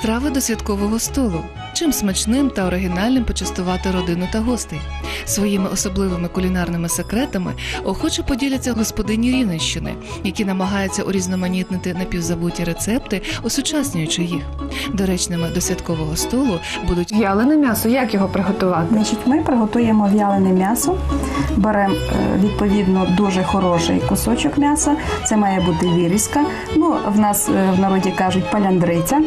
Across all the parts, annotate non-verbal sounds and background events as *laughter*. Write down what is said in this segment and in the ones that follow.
Страви до святкового столу. Чим смачним та оригінальним почастувати родину та гостей. Своїми особливими кулінарними секретами охоче поділяться господині Рівненщини, які намагаються урізноманітнити напівзабуті рецепти, осучаснюючи їх. Доречними до святкового столу будуть В'ялене м'ясо, як його приготувати? Значить, ми приготуємо в'ялене м'ясо, беремо е, відповідно дуже хороший кусочок м'яса. Це має бути вирізка. Ну, в нас е, в народі кажуть паляндриця.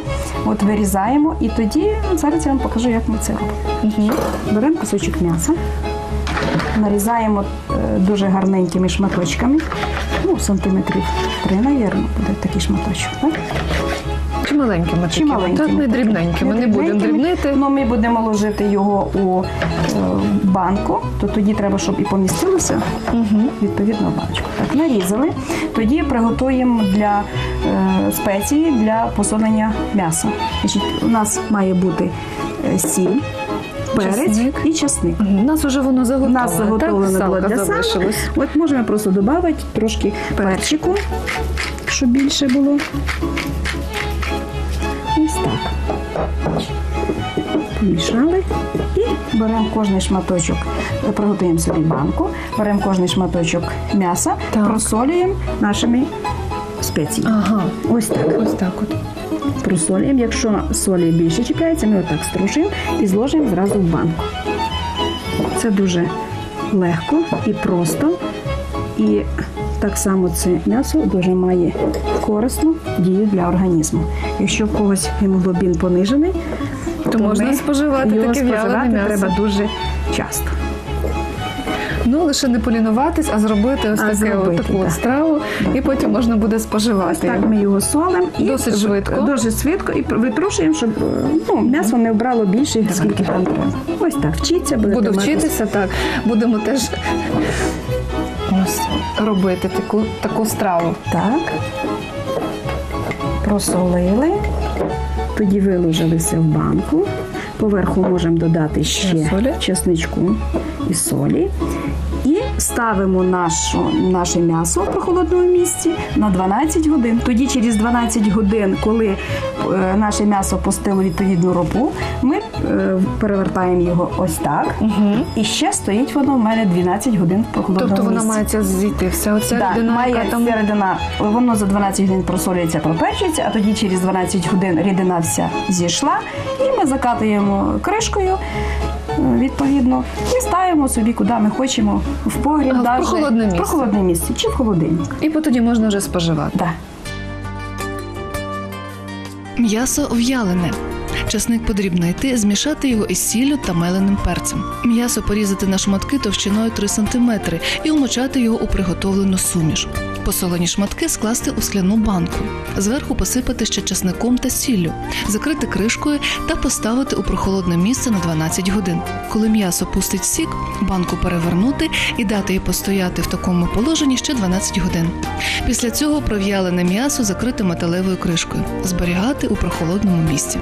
От вирізаємо і тоді зараз я вам покажу, як ми це робимо. Угу. Беремо кусочок м'яса, нарізаємо е, дуже гарненькими шматочками. Ну, сантиметрів три, навірно, буде такий шматочок. Так? Чи маленькими Чи такими? маленькими? Так, не такими. дрібненькими. Не будемо дрібнити. Ну, ми будемо ложити його у е, банку, то тоді треба, щоб і помістилося Угу. відповідно в баночку. Так, нарізали. Тоді приготуємо для е, спеції для посолення м'яса. Значить, у нас має бути е, сіль, перець Часник. і часник. У нас уже воно У нас заготовлено так? було для сала. От можемо просто додати трошки перчику, щоб більше було. Ось так. Помішали і беремо кожний шматочок, приготуємо собі банку, беремо кожний шматочок м'яса, просолюємо нашими спеціями. Ага, Ось так. ось так от. Просолюємо. Якщо солі більше чіпляється, ми отак струшуємо і зложуємо зразу в банку. Це дуже легко і просто. І так само це м'ясо дуже має корисну дію для організму. Якщо в когось гемоглобін понижений, То можна ми споживати його таке споживати м'ясо. треба дуже часто. Ну, лише не полінуватись, а зробити ось А таке, зробити, от таку так. страву, і потім можна буде споживати. Так ми його солимо і Досить швидко. Дуже швидко і витрушуємо, щоб е, ну, м'ясо не вбрало більше, скільки там. Ось так, вчіться, будете Буду мати вчитися, так. Будемо теж ось, робити таку, таку страву. Так. Просолили. Тоді виложили все в банку. Поверху можемо додати ще Солі. чесничку і солі. Ставимо нашу, наше м'ясо в прохолодному місці на 12 годин. Тоді через 12 годин, коли е, наше м'ясо постило відповідну ропу, ми е, перевертаємо його ось так. Угу. І ще стоїть воно в мене 12 годин в прохолодному Тобто місці. вона мається зійти. Вся оця Да, рідина, має яка там середина, воно за 12 годин просолюється, проперчується, а тоді через 12 годин рідина вся зійшла, і ми закатуємо кришкою. е, Відповідно, і ставимо собі, куди ми хочемо, в погріб, А, в даже, прохолодне місце. прохолодне місце чи в холодильник. і тоді можна вже споживати. Да. М'ясо в'ялене. Часник потрібно йти, змішати його із сіллю та меленим перцем. М'ясо порізати на шматки товщиною 3 см і вмочати його у приготовлену суміш. Посолені шматки скласти у скляну банку. Зверху посипати ще часником та сіллю, закрити кришкою та поставити у прохолодне місце на 12 годин. Коли м'ясо пустить сік, банку перевернути і дати їй постояти в такому положенні ще 12 годин. Після цього пров'ялене м'ясо закрити металевою кришкою, зберігати у прохолодному місці.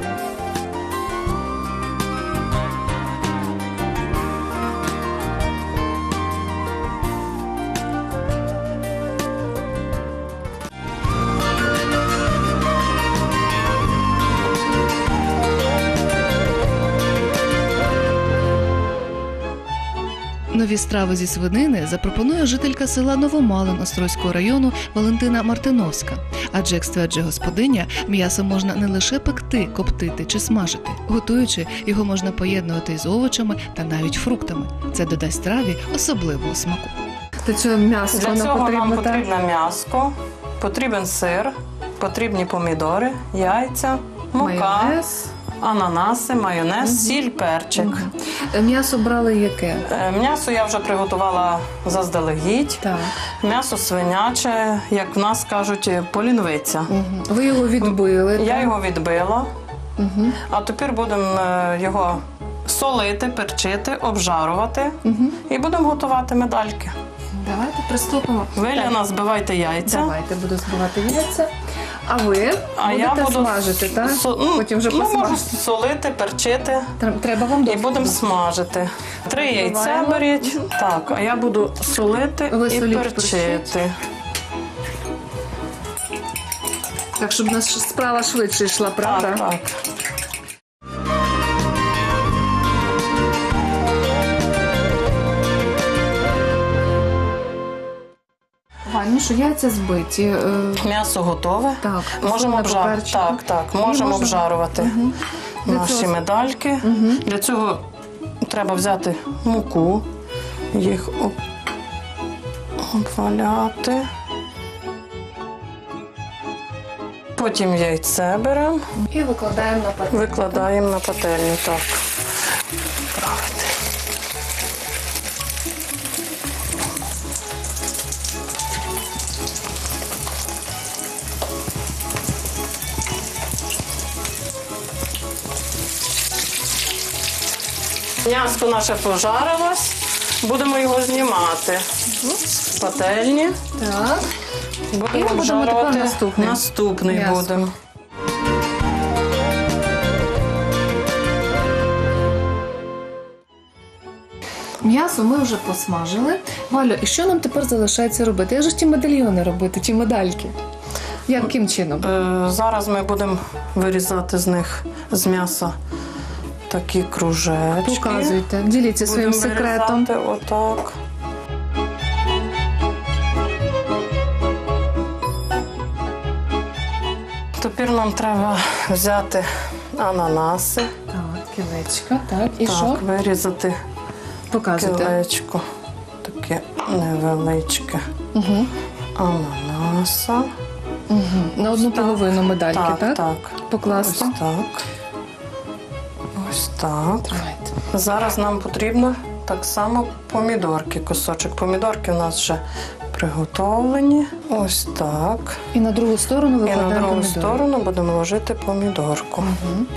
Нові страви зі свинини запропонує жителька села Новомалин Острозького району Валентина Мартиновська. Адже, як стверджує господиня, м'ясо можна не лише пекти, коптити чи смажити. Готуючи, його можна поєднувати із овочами та навіть фруктами. Це додасть страві особливого смаку. Для цього м'ясо Для цього потрібно нам так? потрібно м'яско, потрібен сир, потрібні помідори, яйця, мука, Майонез. Ананаси, майонез, сіль, перчик. Е, М'ясо брали яке? Е, М'ясо я вже приготувала заздалегідь. Так. М'ясо свиняче, як в нас кажуть, полінвиця. Угу. Ви його відбили. Я так? його відбила, Угу. а тепер будемо е, його солити, перчити, обжарувати Угу. і будемо готувати медальки. Давайте приступимо. Ви, збивайте яйця. Давайте буду збивати яйця. А ви А будете я буду смажити, так? со- ну, Потім вже ну, можу солити, перчити Треба вам і будемо смажити. Три яйця беріть. Так, а я буду солити Ви і соліть, перчити. Так, щоб у нас справа швидше йшла, правда? Так, так. Ну що яйця збиті. е, М'ясо готове. Так, Можемо поперчено. Так, так, І можемо можна- обжарувати Мгм. Для наші цього- медальки. Для цього треба взяти муку, їх об... обваляти. Потім яйце беремо, І викладаємо на пательню. викладаємо на пательню. Так. М'ясо наше пожарилось, будемо його знімати з пательні. Так. І Будемо тепер наступний. наступний М'ясо. будемо. М'ясо ми вже посмажили. Валю, і що нам тепер залишається робити? Як же ж ті медальйони робити, ті медальки? Яким чином? Е, Зараз ми будемо вирізати з них з м'яса такі кружечки. Показуйте, діліться своїм Будемо секретом. вирізати Отак. Тепер нам треба взяти ананаси. Так, кілечка, так. І так, вирізати Показуйте. кілечко. Таке невеличке Угу. ананаса. Угу. На одну половину медальки, так? Так, так. Покласти. Ось так. Так. Давайте. Зараз нам потрібно так само помідорки. Кусочок помідорки у нас вже приготовлені. Ось так. І на другу сторону І на другу помідори. сторону будемо ложити помідорку. Мгм.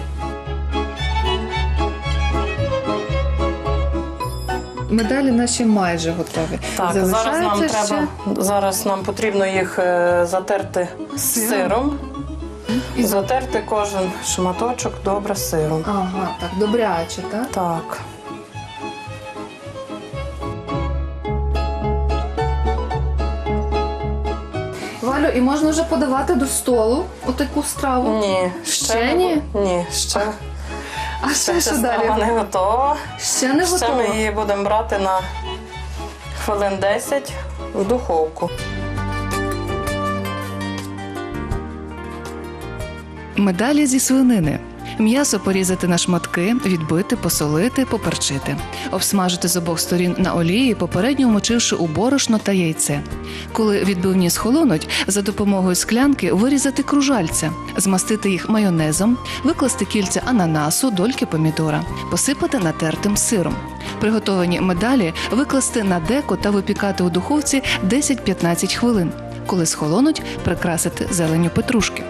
Медалі наші майже готові. Так, зараз нам Залишається треба зараз нам потрібно їх е, затерти Сиром? І затерти кожен шматочок добре сиром. Ага, так, добряче, так? Так. Валю, і можна вже подавати до столу отаку страву. Ні, Ще не ні? Ні, ще, А ще, ще що страва далі? не готова. Ще не Ще готово. ми її будемо брати на хвилин 10 в духовку. Медалі зі свинини. М'ясо порізати на шматки, відбити, посолити, поперчити, обсмажити з обох сторін на олії, попередньо вмочивши у борошно та яйце. Коли відбивні схолонуть, за допомогою склянки вирізати кружальця, змастити їх майонезом, викласти кільця ананасу, дольки помідора, посипати натертим сиром. Приготовані медалі викласти на деко та випікати у духовці 10-15 хвилин. Коли схолонуть, прикрасити зеленю петрушки.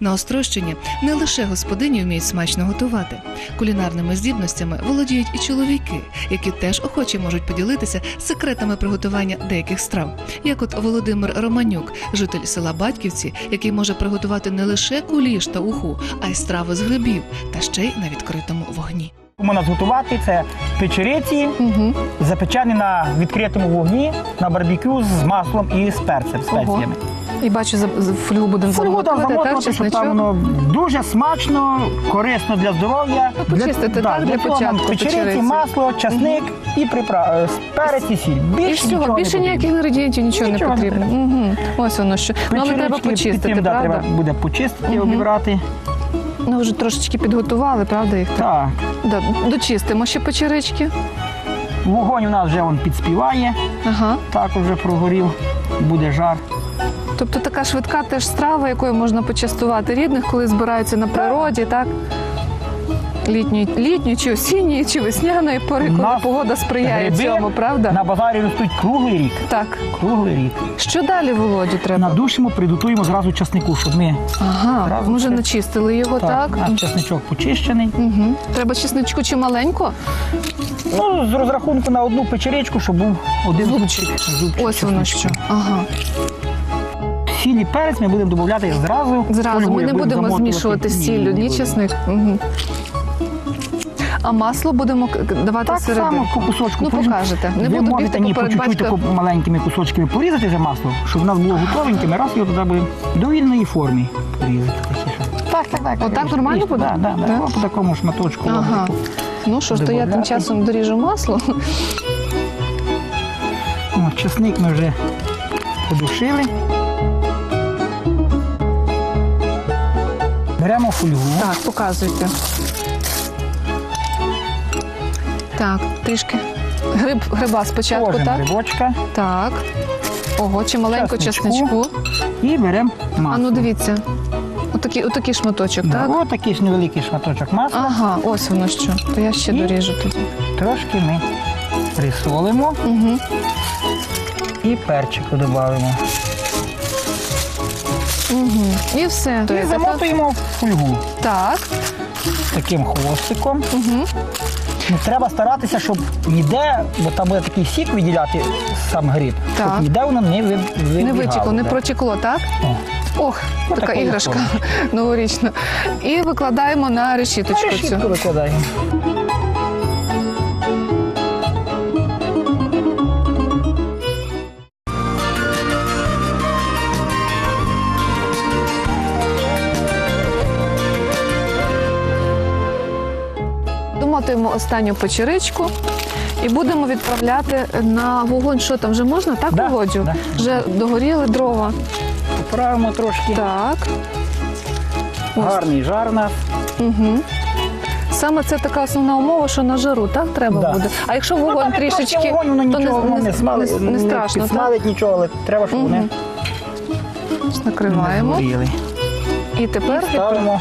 На Острощині не лише господині вміють смачно готувати. Кулінарними здібностями володіють і чоловіки, які теж охоче можуть поділитися секретами приготування деяких страв. Як от Володимир Романюк, житель села Батьківці, який може приготувати не лише куліш та уху, а й страви з грибів, та ще й на відкритому вогні. Можна зготувати це печериці, Угу. запечені на відкритому вогні на барбекю з маслом і з перцем, спеціями. І бачу, за, за фольгу будемо Фольгу там замотувати, так, замотувати, щоб там воно дуже смачно, корисно для здоров'я. Ну, почистити, так, для цього нам початку печериці, печериці. масло, часник і припра... перець і сіль. Більше, І всього, нічого більше не ніяких інгредієнтів нічого, Нічого не не потрібно. Угу. Ось воно що. Ну, але треба Печерички почистити, під да, правда? треба буде почистити, обібрати. Ну, вже трошечки підготували, правда, їх? Так. Да, дочистимо ще печерички. Вогонь у нас вже підспіває, Ага. також вже прогорів, буде жар. Тобто така швидка теж страва, якою можна почастувати рідних, коли збираються на природі, так? Літньої, літньої чи осінньої, чи весняної пори, коли нас погода сприяє гриби цьому, правда? На базарі ростуть круглий рік. Так. Круглий рік. Що далі, Володю, треба? Надушимо, приготуємо зразу часнику, щоб ми Ага, Зразу ми вже все. начистили його, так? так, наш часничок почищений. Угу. Треба чесничку чи маленько? Ну, з розрахунку на одну печеричку, щоб був один зубчик. зубчик Ось воно що. Ага. Сіль і перець ми будемо додати зразу. Зразу ми не будемо змішувати з сіллю, ні чесник. Угу. А масло будемо давати Так всередину? само по кусочку. Ну, покажете. Не Ви буду можете бігти ні, по чуть-чуть маленькими кусочками порізати вже масло, щоб у нас було готовеньке, ми раз його туди будемо до вільної формі порізати. Так, так, так. Отак нормально буде? Так, так, Да? так. По такому шматочку. Ага. Ну що ж, то я тим часом доріжу масло. О, чесник ми вже подушили. Беремо фольгу. Так, показуйте. Так, трішки. Гриб, гриба спочатку, Кожен так? грибочка Так. Ого, чималенько Чесничку. чесничку. і беремо А ну дивіться. Отакий, отакий шматочок, Да, так? Ось такий ж невеликий шматочок масла. Ага, ось воно що. То я ще І? доріжу тоді. Трошки ми присолимо Угу. і перчику додаємо. Угу. І все. То І замотуємо в фольгу Так. таким хвостиком. Угу. Ну, треба старатися, щоб ніде, бо там буде такий сік виділяти сам гриб, Так. щоб ніде воно не ви, Не витікло, не да. протекло, так? О. Ох, така такої іграшка *laughs* новорічна. І викладаємо на решіточку цю. Решітку викладаємо. Домотуємо останню печеричку і будемо відправляти на вогонь. Що там вже можна? Так, Да, Володю? да. Вже догоріли дрова. Поправимо трошки. Так. Гарний жар у нас. Угу. Саме це така основна умова, що на жару, так треба Да. буде. А якщо Ну, вогонь там трошки трішечки, вогонь, воно то нічого не, воно не, не, смалить, не, не страшно, так? підсмалить нічого, але треба, щоб вони. Накриваємо. не згоріли. І тепер Ставимо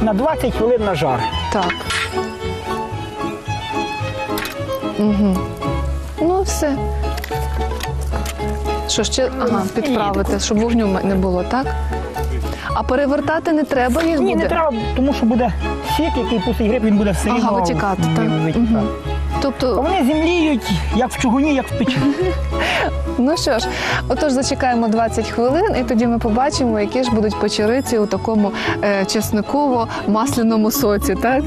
на 20 хвилин на жар. Так. Угу. Ну, все. Що ще? Ага, підправити, щоб вогню не було, так? А перевертати не треба їх Ні, буде? не треба, тому що буде сік, який пустий гриб, він буде все Ага, витікати, так. витікати. Мгм. А Тобто, Вони земліють як в чугуні, як в печі. *laughs* ну що ж, отож зачекаємо 20 хвилин, і тоді ми побачимо, які ж будуть печериці у такому е, чесниково-масляному соці, так?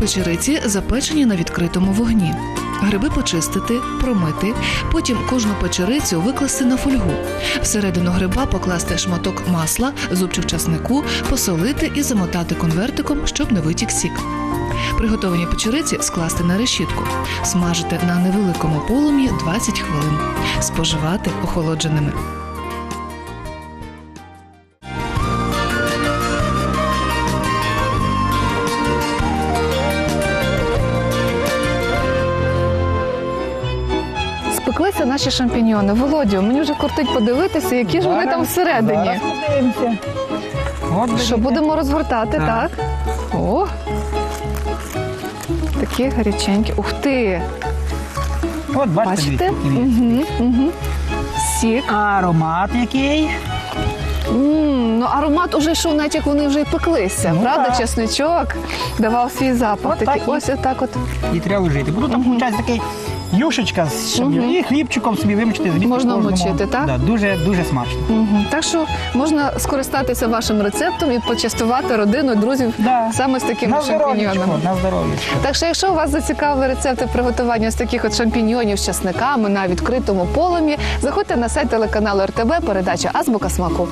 Печериці запечені на відкритому вогні. Гриби почистити, промити, потім кожну печерицю викласти на фольгу. Всередину гриба покласти шматок масла, зубчик часнику, посолити і замотати конвертиком, щоб не витік сік. Приготовані печериці скласти на решітку, смажити на невеликому полум'ї 20 хвилин, споживати охолодженими. Спеклися наші шампіньйони. Володю, мені вже кортить подивитися, які ж вони там всередині. Зараз подивимося. От Що будемо розгортати, так? Так. О! Такі гаряченькі. Ух ти! От бачите, Бачите? дивіться, який він. Угу, угу. Сік. Аромат який. м ну, аромат уже йшов, навіть як вони вже й пеклися. Ну, Правда, так. чесничок давав свій запах. От Такий, так і- ось отак от І треба вжити. Бо тут там виходить такий юшечка з шам'ю. Мгм. І хлібчиком собі вимочити. звідти Можна кожному. вмочити, так? Да, дуже, дуже смачно. Угу. Так що можна скористатися вашим рецептом і почастувати родину, друзів Да. саме з такими На шампіньйонами. здоров'ячко, на здоров'ячко. Так що, якщо вас зацікавили рецепти приготування з таких от шампіньйонів з часниками на відкритому полум'ї, заходьте на сайт телеканалу РТБ, передача Азбука смаку.